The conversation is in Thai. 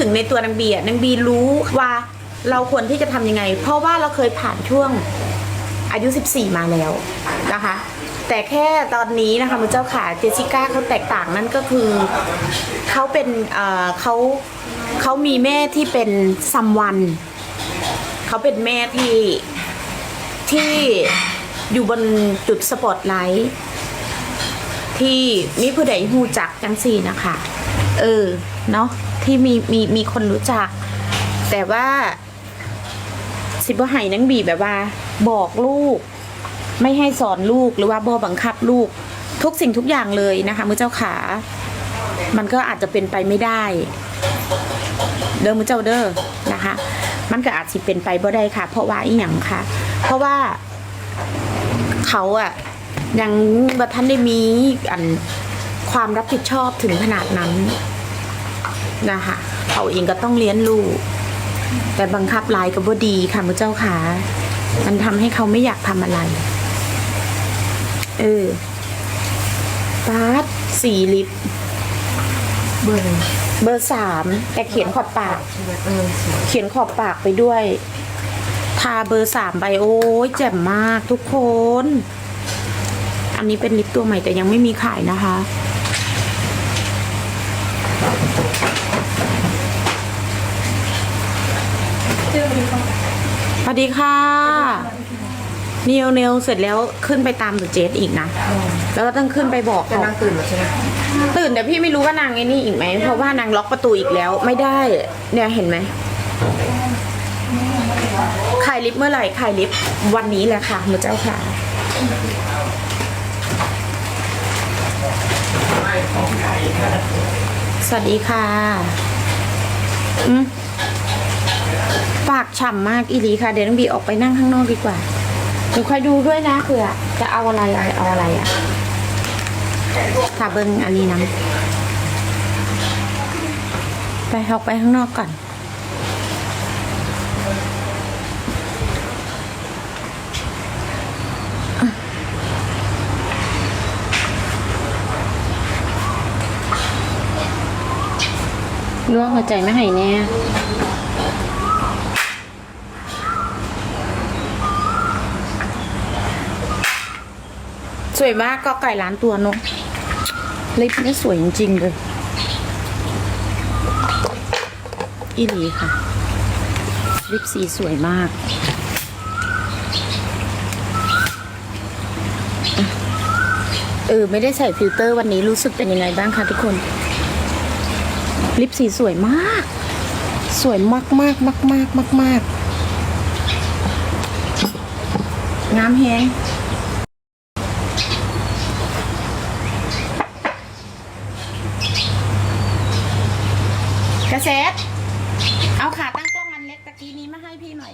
ถึงในตัวนางบีอะนางบีรู้ว่าเราควรที่จะทำยังไง เพราะว่าเราเคยผ่านช่วงอายุ 14 มาแล้วนะคะ แต่แค่ตอนนี้นะคะมือเจ้าขาเจสิก้าเขาแตกต่างนั่นก็คือเขาเป็นเอ่อเขาเขามีแม่ที่เป็นซัมวันเขาเป็นแม่ที่ที่อยู่บนจุดสปอตไลท์ที่มีผู้ใดหูจักจังสี่นะคะ เออ เนาะ ที่มีมีมีคนรู้จัก แต่ว่าสิบให้นังบีแบบว่า บอกลูก ไม่ให้สอนลูกหรือว่าบอบังคับลูก ทุกสิ่งทุกอย่างเลยนะคะมือเจ้าขา มันก็อาจจะเป็นไปไม่ได้ เด้อมือเจ้าเด้อนะคะ มันก็อาจสิเป็นไปบ่ได้ค่ะ เพราะว่าอีหยังค่ะ เพราะว่าเขาอะยังบัท่านได้มีอันความรับผิดชอบถึงขนาดนั้น นะคะเขาเองก็ต้องเลี้ยงลูก แต่บังคับลายก็บ่ดีค่ะมือเจ้าขามันทำให้เขาไม่อยากทำอะไร เออปาร์ตสี่ลิตรเบอร์เบอร์สามแต่เขียนขอบปากเออสวยเขียนขอบปากไปด้วย ทาเบอร์สามไปโอ้ยแจ่มมากทุกคน อันนี้เป็นลิปตัวใหม่แต่ยังไม่มีขายนะคะ สวัสดีค่ะเนียวเนวเสร็จแล้วขึ้นไปตามหนูเจสอีกนะ แล้วก็ต้องขึ้นไปบอกจะเขานั่งตื่นแล้วใช่ไหมตื่นแต่พี่ไม่รู้ว่านางไอ้นี่อีกไหมเพราะว่านางล็อกประตูอีกแล้วไม่ได้เนี่ยเห็นไหมขายลิฟต์เมื่อไหร่ขายลิฟต์วันนี้แหละค่ะมือเจ้าค่ะ สวัสดีค่ะอืม ปากฉ่ำมากอีหลีค่ะ เดี๋ยวต้องบีออกไปนั่งข้างนอกดีกว่าเดี๋ยวคอยดูด้วยนะเผื่อจะเอาอะไรเอาอะไรอะค่ะเบิ้งอันนี้น้ำไปออกไปข้างนอกก่อนล้วงหัวใจไม่ให้แน่ สวยมากก็ไก่ล้านตัวนกลิปนี่สวยจริงๆเลยอีหลีค่ะ ลิปสีสวยมากเออไม่ได้ใส่ฟิลเตอร์วันนี้รู้สึกเป็นยังไงบ้างคะทุกคน ลิปสีสวยมาก สวยมากมากมากมากมากมากงามแฮง กระเซ็เอาขาตั้งกล้องอันเล็กตะกี้นี้มาให้พี่หน่อย